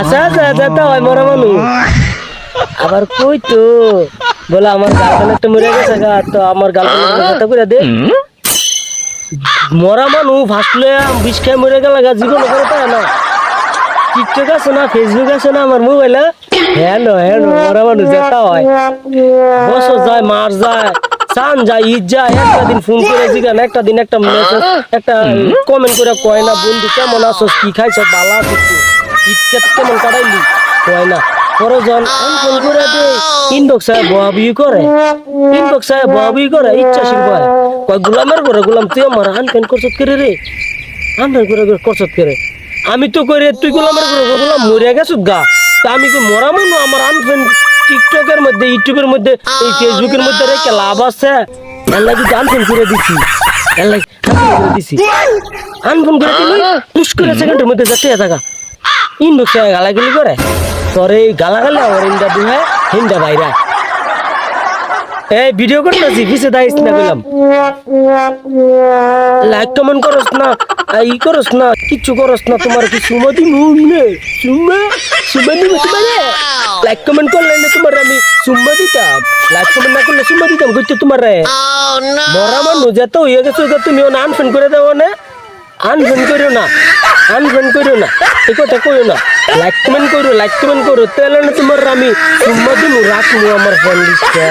আচ্ছা আচ্ছা আবার কই তো? বলে আমার গার্লফ্রেন্ড মরে গেছে গা, তো আমার গার্লফ্রেন্ড করে দে। মরা মানুষ ভাসলে বিষ খেয়ে মরে গেল গা, জীবন করে না টিকটক আছে না ফেসবুক আছে না, আমার মোবাইলে হ্যাঁ হ্যাঁ মরা মানুষ যেতে হয়। বছর যায় মাস যায়, চান যায়, ঈদ যায়, একটা দিন ফোন করে জিগান, একটা দিন একটা মেসেজ একটা কমেন্ট করে কয় না, বন্ধু, কেমন আছো কি খাইছ? ভালো আছো কি? ঈদ কে- কেমন কাটাইলি? কয় না। পরজন ফোন করে দে। ইনবক্স সাহেব বহাবি করে। ইনবক্স করে, ইচ্ছাশীল কয় কয়, গোলামের করে গোলাম, তুই আমার হান পেন করছত করে রে? হান পেন করে করছত করে? আমি তো করে তুই গোলামের গোলাম মরে গেছত গা। তা আমি কি মরা মনো আমার আনফেন টিকটকের মধ্যে ইউটিউবের মধ্যে, এই ফেসবুকের মধ্যে রেখে লাভ আছে? এর লাগি আনফোন করে দিছি। এর লাগি আনফোন করে দিছি। আনফোন করে দিলি? পুশ করে সেকেন্ডের মধ্যে যাতে থাকা। ইনবক্সে গালাগালি করে। তোর এই গালাগালি আমার ইন্দা দুহে হিন্দা বাইরা এই ভিডিও করতেছি কিসে দাইস না বললাম লাইক কমেন্ট করস না ই করস না, কিচ্ছু করস না, তোমার কি সুমা দিমু? নে সুমা সুমা তোমারে লাইক কমেন্ট করলে না তোমার আমি সুম্মা দিতাম। লাইক কমেন্ট না করলে সুম্মা দিতাম, কইতে তোমারে মরা মানুষ যেত হয়ে গেছো গো তুমি ওনা আনফেন করে দাও না। আনফেন করো না আনফেন করো না, এই কথা কইও না। লাইক কমেন্ট করো লাইক কমেন্ট করো, তাহলে না তোমার আমি সুম্মা দিমু, রাখমু আমার ফ্রেন্ড লিস্টে